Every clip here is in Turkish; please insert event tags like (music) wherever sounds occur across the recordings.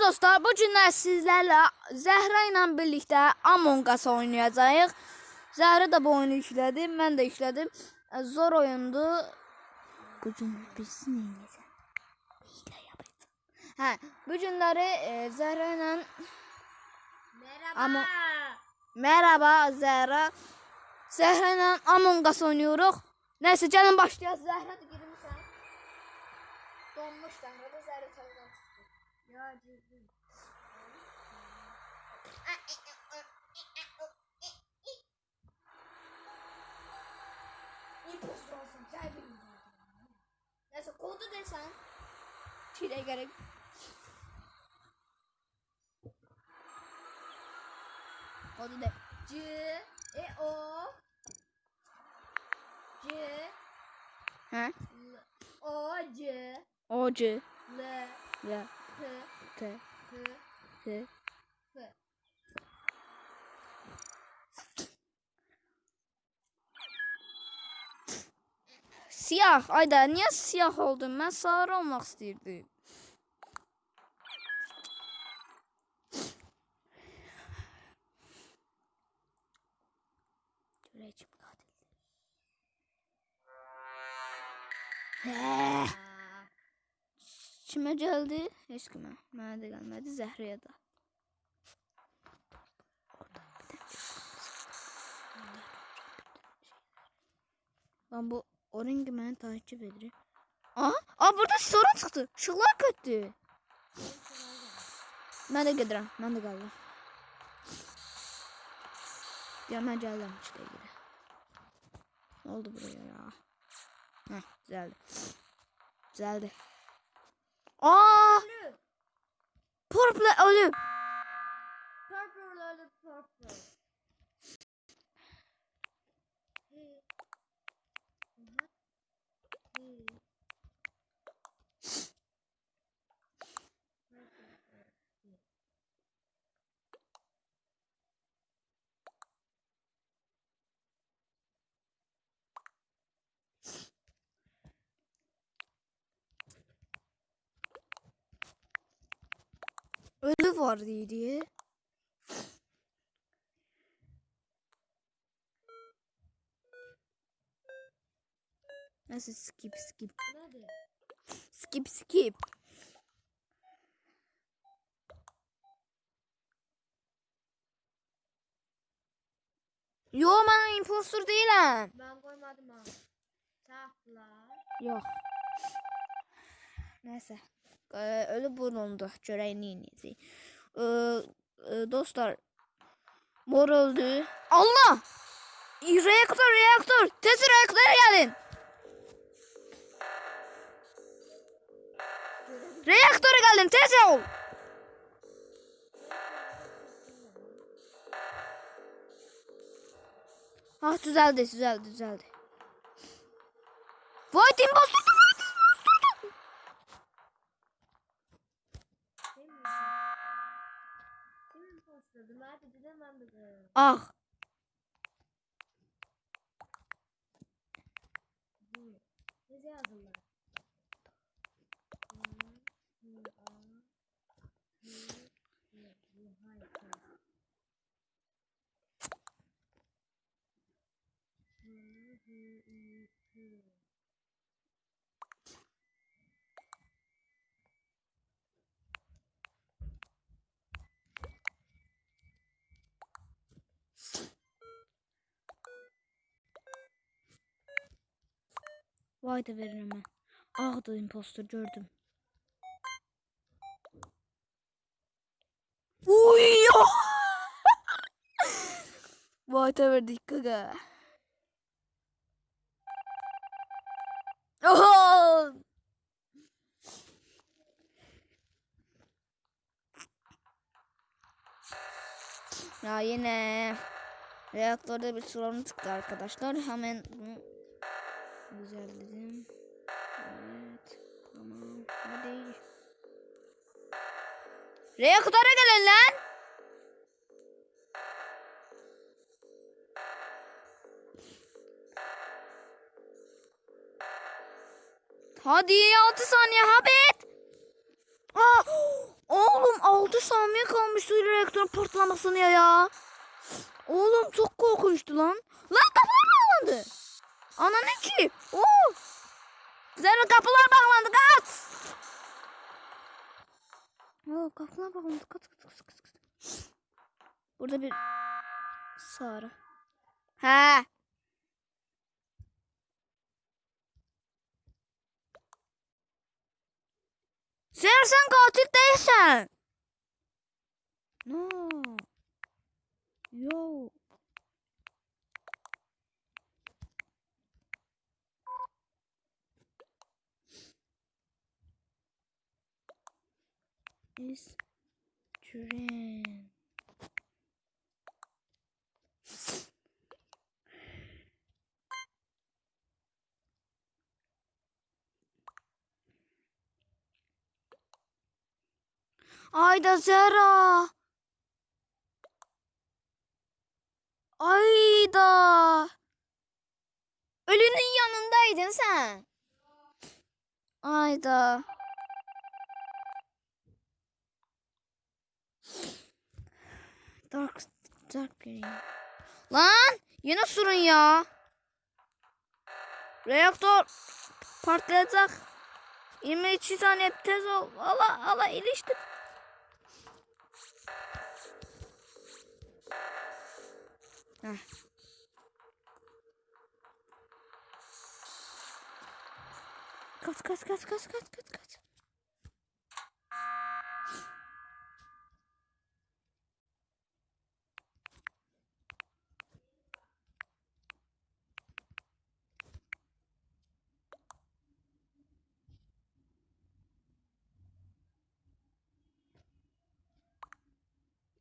Dostlar, bu günlər sizlərlə Zəhra ilə birlikdə Among Us oynayacağıq. Zəhra da bu oyunu yüklədi, mən də yüklədim. E, Zor oyundur. Bu gün biz nə edəcəyik? Hiylə yapacağıq. Hə, bu günləri e, Zəhra ilə Merhaba. Ama- Merhaba Zəhra. Zəhra ilə Among Us oynayırıq. Nəysə, gəlin başlayaq. Zəhra da girmisən. Donmuş Zəhra da Zəhra çağırdan çıxdı. Ya ciddi. İmpostor olsun, sən bilmirsən. Nəsə, kodu desən. Çilə gərək. Kodu de. C E O C Hə? L O C O C L L T T T T Siyah. Ayda niyə siyah oldun? Mən sarı. Görəcəm qatil. Hə. A Kimə gəldi? Heç kimə. Mənə də gəlmədi, Zəhrəyə də. Lan bu orange məni takip edir. Aha, aa burada sorun çıxdı. Işıqlar getdi. Mən də gedirəm. Mən də qaldım. Ya mən gəldim işte gidə. Ne oldu buraya ya? Heh, düzeldi. Düzeldi. Aa! Purple ölü. Purple öyle purple Ölü var diye. Nasıl skip skip skip skip. Yo ben impostor değilim. Ben koymadım ha. Sakla. Yok. Neyse. Ee, ölü bulundu. Nə edəcək. Ee, e, dostlar mor öldü. Allah! Reaktör, reaktör. Tez reaktöre gelin. Reaktöre gelin. Tez ol. Ah düzeldi, düzeldi, düzeldi. White impostor. 啊。Hı. White'a verin hemen. Ah da impostor gördüm. Uy! White'a verdik gaga. Oho! Ya yine reaktörde bir sorun çıktı arkadaşlar. Hemen Reaktöre gelin lan. Hadi 6 saniye habet. Aa, oğlum 6 saniye kalmıştı reaktörün patlamasına ya. Oğlum çok korkunçtu lan. Lan kapılar bağlandı. Ana ne ki? Oo. Zerre kapılar bağlandı kaç. Oo, kapılar bağlandı kaç kaç kaç kaç. kaç. Burada bir Sara. He. Sen sen katil değilsen. No. Yo. Is Dream. Ayda Zera. Ayda. Ölünün yanındaydın sen. Ayda. Dark, dark green. Lan yine sorun ya. Reaktör patlayacak. 22 saniye tez ol. Allah Allah iliştim. Heh. Kaç kaç kaç kaç kaç kaç kaç.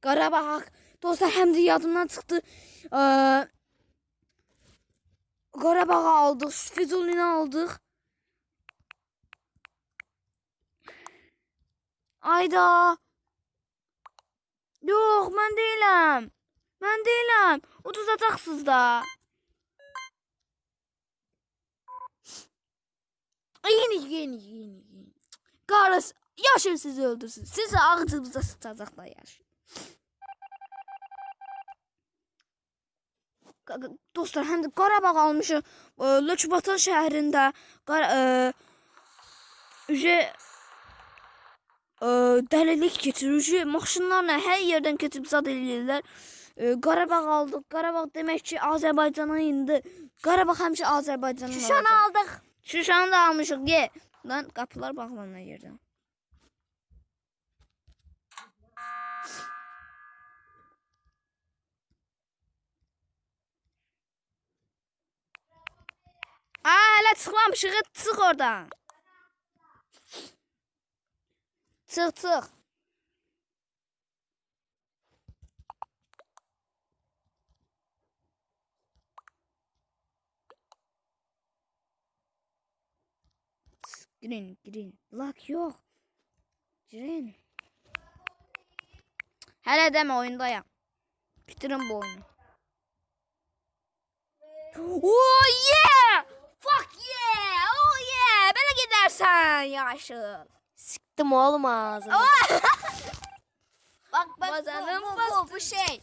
Qarabağ. Dostlar həm də yadımdan çıxdı. Ee, Qarabağ aldıq, Füzulini aldıq. Ayda. Yox, mən deyiləm. Mən deyiləm. Uduzacaqsınız da. Yeni, yeni, yeni, yeni. Qarası, yaşın sizi öldürsün. Sizi ağzınıza sıçacaqlar yaşın. Dostlar, həm də Qarabağ almışıq. e, Lökbatan şəhərində. E, üje e, dəlilik keçirir. Maşınlarla hər yerdən keçib zad eləyirlər. Qarabağ aldıq. Qarabağ demək ki, Azərbaycana indi. Qarabağ həmişə Azərbaycanın Şuşanı olacaq. aldık. Şuşanı da almışıq. Ye. Lan qapılar bağlanan yerdən. Aa, hələ çıxmamışıq. Çıx oradan. Çıx, çıx. Girin, girin. Lak yok. Girin. Hele deme oyundayım. Bitirin bu oyunu. Oh yeah! Fuck yeah! Oh yeah! Gidersen yaşıl. Sıktım oğlum ağzını. (laughs) bak bak Bazanım bu, bu, bu, bu şey.